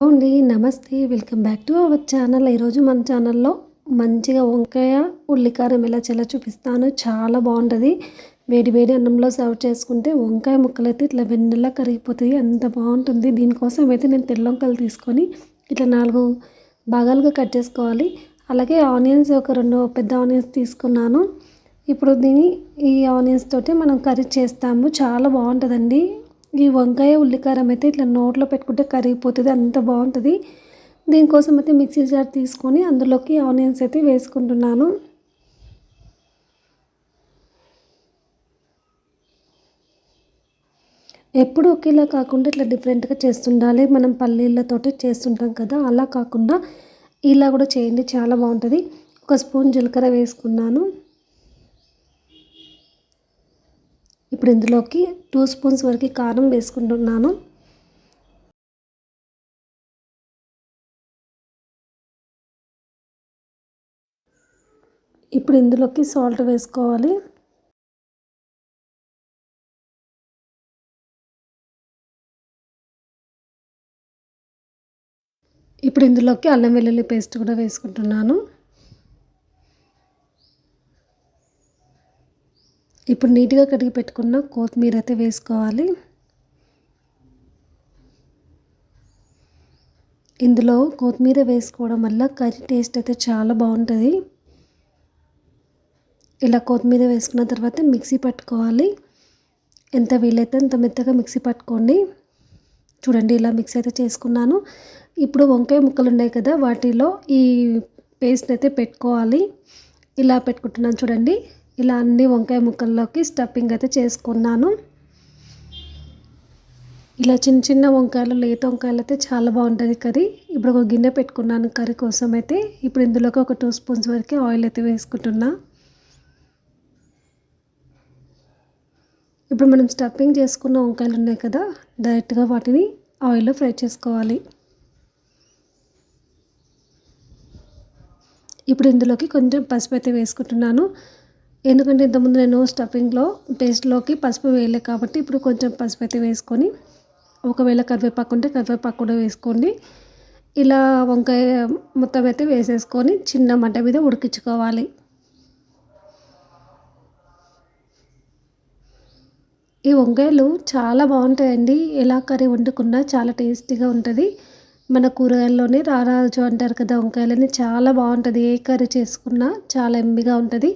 అండి నమస్తే. Welcome back to our channel. ఈరోజు మన ఛానల్లో మంచిగా వంకాయ ఉల్లికారం ఎలా చాలా చూపిస్తాను. చాలా బాగుంటుంది. వేడి వేడి అన్నంలో సర్వ్ చేసుకుంటే వంకాయ ముక్కలు అయితే ఇట్లా వెన్నెలా కరిగిపోతాయి. అంత బాగుంటుంది. దీనికోసం అయితే నేను తెల్ల వంకాయలు తీసుకొని ఇట్లా నాలుగు భాగాలుగా కట్ చేసుకోవాలి. అలాగే ఆనియన్స్ ఒక రెండు పెద్ద ఆనియన్స్ తీసుకున్నాను. ఇప్పుడు దీని ఈ ఆనియన్స్ తోటి మనం కర్రీ చేస్తాము. చాలా బాగుంటుందండి. ఈ వంకాయ ఉల్లికారం అయితే ఇట్లా నోట్లో పెట్టుకుంటే కరిగిపోతుంది అంత బాగుంటుంది. దీనికోసం అయితే మిక్సీ జార్ తీసుకొని అందులోకి ఆనియన్స్ అయితే వేసుకుంటున్నాను. ఎప్పుడు ఒకేలా కాకుండా ఇట్లా డిఫరెంట్గా చేస్తుండాలి. మనం పల్లీలతోటి చేస్తుంటాం కదా అలా కాకుండా ఇలా కూడా చేయండి చాలా బాగుంటుంది. ఒక స్పూన్ జీలకర్ర వేసుకున్నాను. ఇప్పుడు ఇందులోకి టూ స్పూన్స్ వరకు కారం వేసుకుంటున్నాను. ఇప్పుడు ఇందులోకి సాల్ట్ వేసుకోవాలి. ఇప్పుడు ఇందులోకి అల్లం వెల్లుల్లి పేస్ట్ కూడా వేసుకుంటున్నాను. ఇప్పుడు నీట్గా కడిగి పెట్టుకున్న కొత్తిమీర అయితే వేసుకోవాలి. ఇందులో కొత్తిమీర వేసుకోవడం వల్ల కర్రీ టేస్ట్ అయితే చాలా బాగుంటుంది. ఇలా కొత్తిమీర వేసుకున్న తర్వాత మిక్సీ పట్టుకోవాలి. ఎంత వీలైతే అంత మెత్తగా మిక్సీ పట్టుకోండి. చూడండి ఇలా మిక్స్ అయితే చేసుకున్నాను. ఇప్పుడు వంకాయ ముక్కలు ఉన్నాయి కదా వాటిలో ఈ పేస్ట్ అయితే పెట్టుకోవాలి. ఇలా పెట్టుకుంటున్నాను చూడండి. ఇలా అన్ని వంకాయ ముక్కల్లోకి స్టఫింగ్ అయితే చేసుకున్నాను. ఇలా చిన్న చిన్న వంకాయలు లేత వంకాయలు అయితే చాలా బాగుంటుంది కర్రీ. ఇప్పుడు ఒక గిన్నె పెట్టుకున్నాను కర్రీ కోసం అయితే. ఇప్పుడు ఇందులోకి ఒక టూ స్పూన్స్ వరకు ఆయిల్ అయితే వేసుకుంటున్నా. ఇప్పుడు మనం స్టఫింగ్ చేసుకున్న వంకాయలు ఉన్నాయి కదా డైరెక్ట్గా వాటిని ఆయిల్లో ఫ్రై చేసుకోవాలి. ఇప్పుడు ఇందులోకి కొంచెం పసుపు అయితే వేసుకుంటున్నాను. ఎందుకంటే ఇంతకుముందు నేను స్టఫింగ్లో టేస్ట్లోకి పసుపు వేయలే కాబట్టి ఇప్పుడు కొంచెం పసుపు అయితే వేసుకొని ఒకవేళ కరివేపాకు ఉంటే కరివేపాకు కూడా వేసుకోండి. ఇలా వంకాయ మొత్తం అయితే వేసేసుకొని చిన్న మంట మీద ఉడికించుకోవాలి. ఈ వంకాయలు చాలా బాగుంటాయండి. ఎలా కర్రీ వండుకున్నా చాలా టేస్టీగా ఉంటుంది. మన కూరగాయల్లోనే రారాజు అంటారు కదా వంకాయలని చాలా బాగుంటుంది. ఏ కర్రీ చేసుకున్నా చాలా ఎంబిగా ఉంటుంది.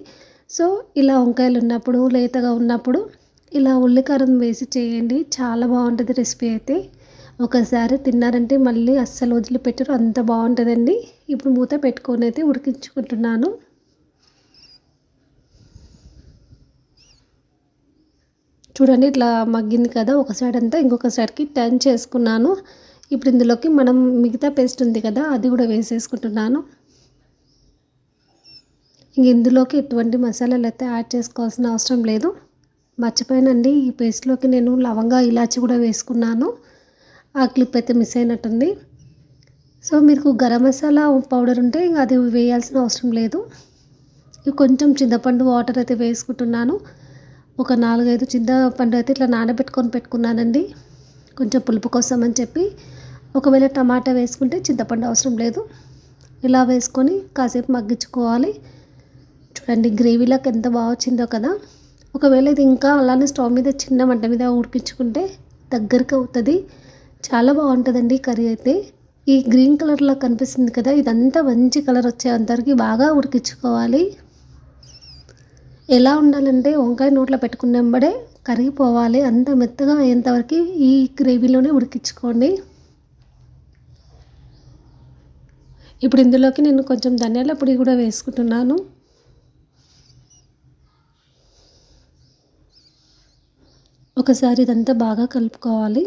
సో ఇలా వంకాయలు ఉన్నప్పుడు లేతగా ఉన్నప్పుడు ఇలా ఉల్లికారం వేసి చేయండి. చాలా బాగుంటుంది రెసిపీ అయితే. ఒకసారి తిన్నారంటే మళ్ళీ అస్సలు వదిలిపెట్టరు. అంత బాగుంటుందండి. ఇప్పుడు మూత పెట్టుకొని అయితే ఉడికించుకుంటున్నాను. చూడండి ఇట్లా మగ్గింది కదా. ఒక సైడ్ అంతా ఇంకొక సైడ్కి టర్న్ చేసుకున్నాను. ఇప్పుడు ఇందులోకి మనం మిగతా పేస్ట్ ఉంది కదా అది కూడా వేసేసుకుంటున్నాను. ఇంక ఇందులోకి ఎటువంటి మసాలాలు అయితే యాడ్ చేసుకోవాల్సిన అవసరం లేదు. మర్చిపోయానండి ఈ పేస్ట్లోకి నేను లవంగా ఇలాచి కూడా వేసుకున్నాను. ఆ క్లిప్ అయితే మిస్ అయినట్టుంది. సో మీకు గరం మసాలా పౌడర్ ఉంటే అది వేయాల్సిన అవసరం లేదు. కొంచెం చింతపండు వాటర్ అయితే వేసుకుంటున్నాను. ఒక నాలుగైదు చింతపండు అయితే ఇట్లా నానబెట్టుకొని పెట్టుకున్నానండి. కొంచెం పులుపు కోసం అని చెప్పి. ఒకవేళ టమాటా వేసుకుంటే చింతపండు అవసరం లేదు. ఇలా వేసుకొని కాసేపు మగ్గించుకోవాలి. రండి గ్రేవీలోకి ఎంత బాగా వచ్చిందో కదా. ఒకవేళ ఇది ఇంకా అలానే స్టవ్ మీద చిన్న మంట మీద ఉడికించుకుంటే దగ్గరికి అవుతుంది. చాలా బాగుంటుందండి కర్రీ అయితే. ఈ గ్రీన్ కలర్లో కనిపిస్తుంది కదా ఇదంతా మంచి కలర్ వచ్చేంతవరకు బాగా ఉడికించుకోవాలి. ఎలా ఉండాలంటే వంకాయ నోట్లో పెట్టుకున్నప్పుడే కరిగిపోవాలి అంత మెత్తగా అయ్యేంతవరకు ఈ గ్రేవీలోనే ఉడికించుకోండి. ఇప్పుడు ఇందులోకి నేను కొంచెం ధనియాల పొడి కూడా వేసుకుంటున్నాను. ఒకసారి ఇదంతా బాగా కలుపుకోవాలి.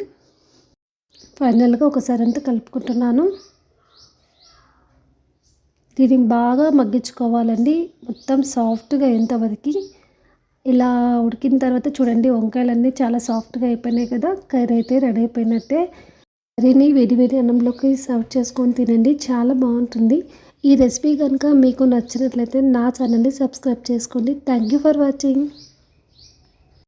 ఫైనల్గా ఒకసారి అంతా కలుపుకుంటున్నాను. దీన్ని బాగా మగ్గించుకోవాలండి. మొత్తం సాఫ్ట్గా అయ్యేంతవరకు ఇలా ఉడికిన తర్వాత చూడండి వంకాయలన్నీ చాలా సాఫ్ట్గా అయిపోయినాయి కదా. కర్రీ అయితే రెడీ అయిపోయినట్టే. కర్రీని వేడి వేడి అన్నంలోకి సర్వ్ చేసుకొని తినండి. చాలా బాగుంటుంది. ఈ రెసిపీ కనుక మీకు నచ్చినట్లయితే నా ఛానల్ని సబ్స్క్రైబ్ చేసుకోండి. Thank you for watching.